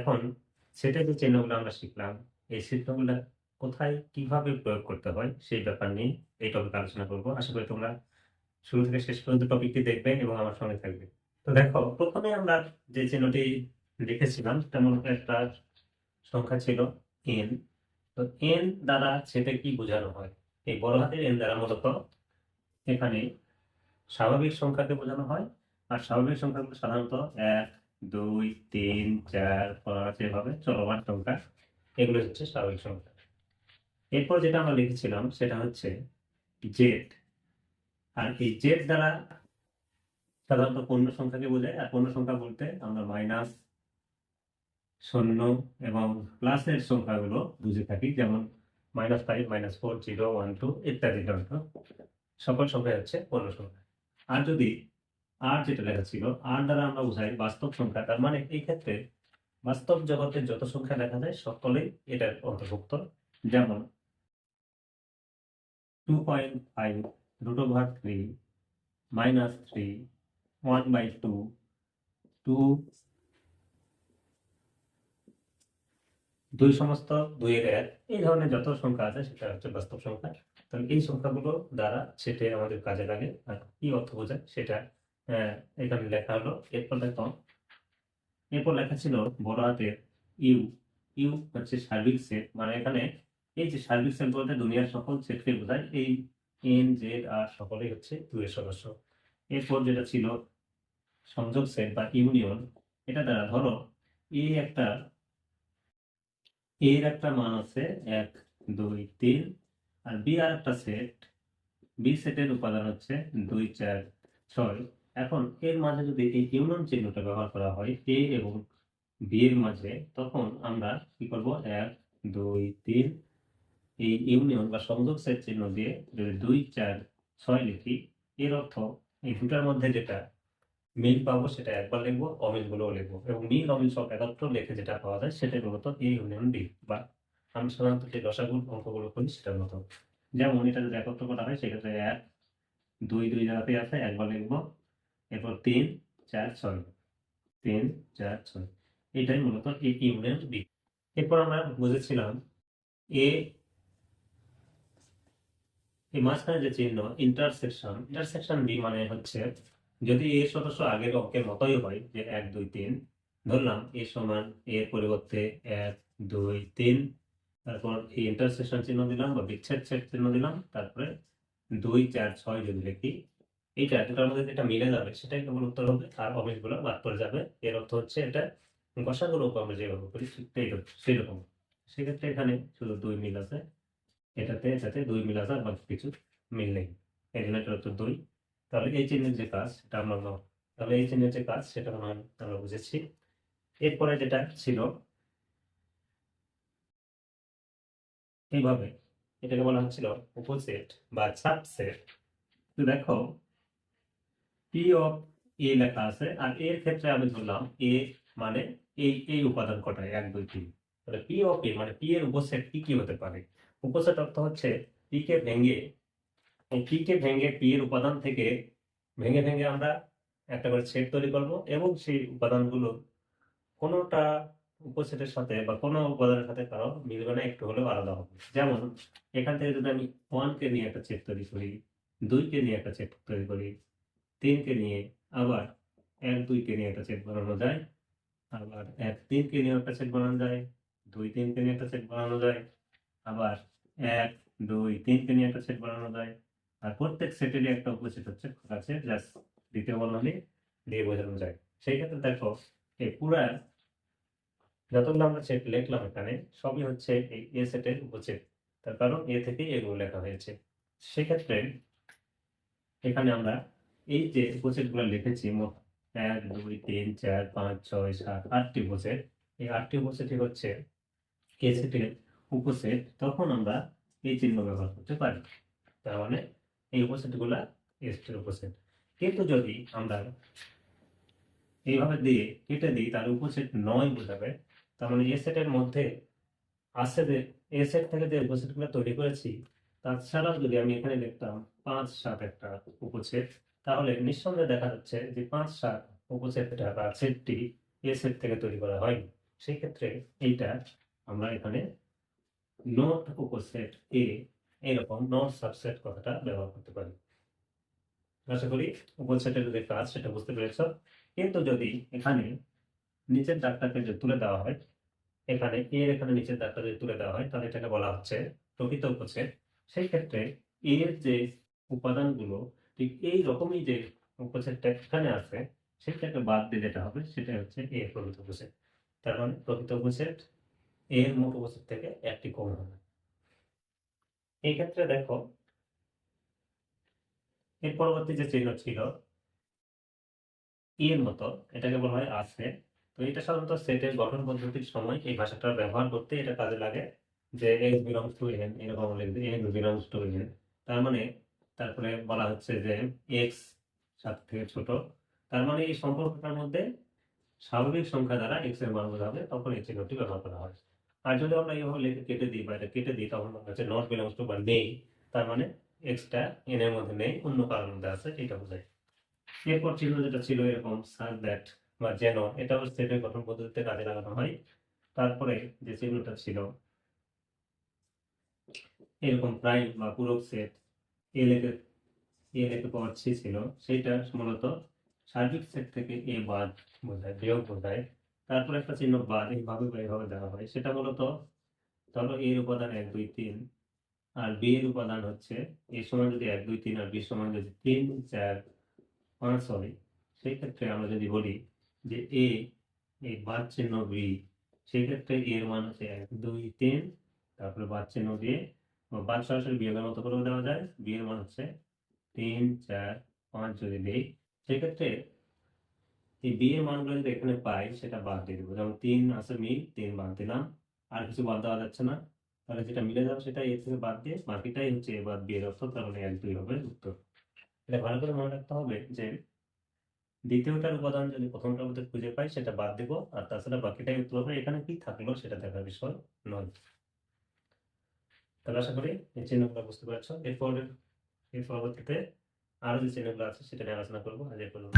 এখন সেটা যে চিহ্নগুলো আমরা শিখলাম, এই চিহ্নগুলো কোথায় কীভাবে প্রয়োগ করতে হয় সেই ব্যাপার নিয়ে এই টপিক আলোচনা করব। আশা করি তোমরা শুরু থেকে শেষ পর্যন্ত টপিকটি দেখবে এবং আমার সঙ্গে থাকবে। তো দেখো, প্রথমে আমরা যে চিহ্নটি লিখেছিলাম তেমন একটা সংখ্যা ছিল এন তো এন দ্বারা সেটা কি বোঝানো হয়? এই বড় হাতের এন দ্বারা মূলত এখানে স্বাভাবিক সংখ্যাকে বোঝানো হয়, আর স্বাভাবিক সংখ্যাগুলো সাধারণত এক দুই, তিন, চার, পাঁচ, এভাবে চলমান সংখ্যা। এগুলো হচ্ছে স্বাভাবিক সংখ্যা। এরপর যেটা আমরা লিখেছিলাম, সেটা হচ্ছে জেড আর এই জেড দ্বারা সাধারণত পূর্ণ সংখ্যাকে বোঝায়, আর পূর্ণ সংখ্যা বলতে আমরা মাইনাস শূন্য এবং প্লাসের সংখ্যাগুলো বুঝে থাকি, যেমন minus five minus four zero one two ইত্যাদি সকল সংখ্যা হচ্ছে পূর্ণ সংখ্যা। আর যদি আর যেটা লেখা ছিল, আর দ্বারা আমরা বোঝাই বাস্তব সংখ্যা। তার মানে এই ক্ষেত্রে বাস্তব জগতে যত সংখ্যা দেখা যায়, সকলেই এটার অন্তর্ভুক্ত। যেমন two point five root over three minus three one by two two দুই সমস্ত দুইয়ের এক। এই ধরনের যত সংখ্যা আছে, সেটা হচ্ছে বাস্তব সংখ্যা। তাহলে এই সংখ্যাগুলো দ্বারা সেটা আমাদের কাজে লাগে। আর কি অর্থ বোঝায়, সেটা এখানে লেখা হলো, এরপর দেখো, এরপর লেখা ছিল বড় হাতের ইউ ইউ হচ্ছে সার্বিক সেট মানে এখানে এই যে সার্বিক সেট বলতে দুনিয়ার সকল সেটকে বোঝায়, এই এন, জেড, আর সকলেই হচ্ছে দুয়ের সদস্য। এরপর যেটা ছিল সংযোগ সেট বা ইউনিয়ন, এটা দ্বারা ধরো, এই একটা, এর একটা মান আছে এক, দুই, তিন, আর বি আর একটা সেট, বি সেটের উপাদান হচ্ছে দুই, চার, ছয়। এখন এর মাঝে যদি এই ইউনিয়ন চিহ্নটা ব্যবহার করা হয় এ এবং বি এর মাঝে, তখন আমরা কি করব? এক, দুই, তিন, এই ইউনিয়ন বা সংযোগ সেট চিহ্ন দিয়ে যদি দুই, চার, ছয় লিখি, এর অর্থ এই দুটার মধ্যে যেটা মিল পাবো সেটা একবার লিখব অমিল গুলোও লিখব এবং মিল, অমিল সব একত্র লিখে যেটা পাওয়া যায় সেটাই মূলত এই ইউনিয়ন বি বা আমি সাধারণত যে দশাগুণ অঙ্কগুলো করি সেটার মতো। যেমন এটা যদি একত্র করা হয়, সেক্ষেত্রে এক, দুই দুই জায়গাতেই আছে, একবার লিখব এরপর তিন, চার, ছয়। তিন, চার, ছয়। এটাই মূলত এই ইউনিয়ন বি। এরপর আমরা বুঝেছিলাম এ এই মাঝখানে যে চিহ্ন ইন্টারসেকশন ইন্টারসেকশন বি মানে হচ্ছে যদি এর সদস্য আগের অঙ্কের মতোই হয় যে এক, দুই, তিন, ধরলাম এ সমান এর পরিবর্তে এক, দুই, তিন। তারপর এই ইন্টারসেকশন চিহ্ন দিলাম বা বিচ্ছেদ ছেদ চিহ্ন দিলাম, তারপরে দুই, চার, ছয় যদি লিখি এইটা দুটার মধ্যে যেটা মিলে যাবে। সেটাই কেবল উত্তর হবে আর অমিলগুলো বাদ পড়ে যাবে। এর অর্থ হচ্ছে এটা গসাগুলো আমরা যেভাবে করি সেই সেই রকম সেক্ষেত্রে এখানে শুধু দুই মিল আছে। এটাতে এটাতে দুই মিল আছে আর কিছু মিল নেই। এই জন্য এটা উত্তর দুই। তাহলে এই চিহ্নের যে কাজ সেটা আমরা তাহলে এই চিহ্নের যে কাজ, সেটা আমরা বুঝেছি। এরপরে যেটা ছিল, এইভাবে এটাকে বলা হচ্ছিল উপসেট বা সাবসেট তো দেখো পি অফ এ লেখা আছে, আর এর ক্ষেত্রে আমি ধরলাম এ মানে এই এই উপাদান কটায় এক, দুই, তিন। তাহলে পি অফ এ মানে পি এর উপসেট কি কি হতে পারে? উপসেট অর্থ হচ্ছে পি কে ভেঙে পি কে ভেঙে পি এর উপাদান থেকে ভেঙে ভেঙে আমরা একটা করে সেট তৈরি করব এবং সেই উপাদানগুলো কোনোটা উপসেটের সাথে বা কোনো উপাদানের সাথে কারও মিলবে না, একটু হলেও আলাদা হবে। যেমন এখান থেকে যদি আমি ওয়ানকে নিয়ে একটা সেট তৈরি করি দুইকে নিয়ে একটা সেট তৈরি করি তিনকে নিয়ে আবার এক, দুইকে নিয়ে একটা সেট বানানো যায়। আবার এক, তিনকে নিয়ে একটা সেট বানানো যায়। দুই, তিনকে নিয়ে একটা সেট বানানো যায়। আবার এক, দুই, তিনকে নিয়ে একটা সেট বানানো যায়। আর প্রত্যেক সেটেরই একটা উপসেট হচ্ছে, আছে জাস্ট দ্বিতীয় বর্ণনী দিয়ে বোঝানো যায়। সেই ক্ষেত্রে দেখো, এই পুরা যতগুলো আমরা সেট লিখলাম এখানে, সবই হচ্ছে এই এ সেটের উপসেট তার কারণ এ থেকেই এগুলো লেখা হয়েছে। সেক্ষেত্রে এখানে আমরা এই যে উপসেটগুলো লিখেছি মোট এক, দুই, তিন, চার, পাঁচ, ছয়, সাত, আটটি উপসেট এই আটটি উপসেটই হচ্ছে এ সেটের উপসেট, তখন আমরা এই চিহ্ন ব্যবহার করতে পারি। তার মানে এই উপসেটগুলা এ সেটের উপসেট। কিন্তু যদি আমরা এইভাবে দিয়ে কেটে দিই তার উপসেট নয় বোঝাবে। তার মানে এ সেটের মধ্যে আছে যে এ সেট থেকে যে উপসেটগুলো তৈরি করেছি, তাছাড়াও যদি আমি এখানে লিখতাম পাঁচ, সাত একটা উপসেট তাহলে নিঃসন্দেহে দেখা যাচ্ছে যে পাঁচ সাত উপসেটটা বা সেটটি এ সেট থেকে তৈরি করা হয়নি। সেই ক্ষেত্রে এইটা আমরা এখানে নট উপসেট এ এরকম নট সাবসেট কথাটা ব্যবহার করতে পারি। আশা করি উপসেটের যে কাজ সেটা বুঝতে পেরেছ। কিন্তু যদি এখানে নিচের দাগটাকে যদি তুলে দেওয়া হয়, এখানে এর এখানে নিচের দাগটা যদি তুলে দেওয়া হয়, তাহলে এটাকে বলা হচ্ছে প্রকৃত উপসেট। সেই ক্ষেত্রে এর যে উপাদানগুলো ঠিক এই রকমই যে উপসেটটা এখানে আছে, সেটাকে বাদ দিয়ে যেটা হবে সেটা হচ্ছে এ প্রকৃত উপসেট। তার মানে প্রকৃত উপসেট এর মোট উপসেট থেকে একটি কম হবে। এই ক্ষেত্রে দেখো, এর পরবর্তী যে চিহ্ন ছিল এর মতো, এটাকে বলা হয় আছে তো এটা সাধারণত সেটের গঠন পদ্ধতির সময় এই ভাষাটা ব্যবহার করতে এটা কাজে লাগে যে এক্স বিলংস টু এন এরকম লিখবে এক্স বিলংস টু এন তার মানে তারপরে বলা হচ্ছে যে এক্স সাত থেকে ছোট। তার মানে এই সম্পর্কটার মধ্যে স্বাভাবিক সংখ্যা দ্বারা এক্সের মান বোঝাবে তখন এই চিহ্নটি ব্যবহার করা হয়। আর যদি আমরা এইভাবে লিখে, কেটে দিই বা এটা কেটে দিই, তখন হচ্ছে নট বিলংস টু বা নেই, তার মানে এক্সটা এন এর মধ্যে নেই, অন্য কারোর মধ্যে আছে এটা বোঝায়। এরপর চিহ্ন যেটা ছিল এরকম সাজ দ্যাট বা যেন এটাও সেটের গঠন পদ্ধতিতে কাজে লাগানো হয়। তারপরে যে চিহ্নটা ছিল, এরকম প্রাইম বা পূরক সেট এ লেখে এ লেখে সি ছিল। সেইটা মূলত সার্বিক সেট থেকে এ বাদ বোঝায়, বিয়োগ বোঝায়। তারপরে একটা চিহ্ন বাদ এইভাবে বা এইভাবে দেওয়া হয়। সেটা মূলত ধরো এর উপাদান এক, দুই, তিন, আর বি এর উপাদান হচ্ছে এর সমান যদি এক, দুই, তিন, আর বি সমান যদি তিন, চার, পাঁচ হয় সেই ক্ষেত্রে আমরা যদি বলি যে এ এই বাদ চিহ্ন বি সেই ক্ষেত্রে এর মান হচ্ছে এক, দুই, তিন, তারপরে বাদ চিহ্ন দিয়ে বাদ সরাসরি বিয়োগের মতো করেও দেওয়া যায়। বি এর মান হচ্ছে তিন, চার, পাঁচ যদি দেই, সেক্ষেত্রে এই বি এর মানগুলো যদি এখানে পাই, সেটা বাদ দিয়ে দেবো। যেমন তিন আছে মিল, তিন বাদ দিলাম। আর কিছু বাদ দেওয়া যাচ্ছে না। তাহলে যেটা মিলে যাবে সেটা এ থেকে বাদ দিয়ে বাকিটাই হচ্ছে এ বাদ বি এর অর্থ, তার মানে এক, দুই হবে উত্তর। এটা ভালো করে মনে রাখতে হবে যে দ্বিতীয়টার উপাদান যদি প্রথমটার মধ্যে খুঁজে পাই, সেটা বাদ দিব। আর তাছাড়া বাকিটাই উত্তর হবে। এখানে কি থাকল সেটা দেখার বিষয় নয়। তাহলে আশা করি এই চিহ্নগুলো বুঝতে পারছ। এরপর এর পরবর্তীতে আরও যে চিহ্নগুলো আছে সেটা নিয়ে আলোচনা করব আজ এর পর্যন্ত।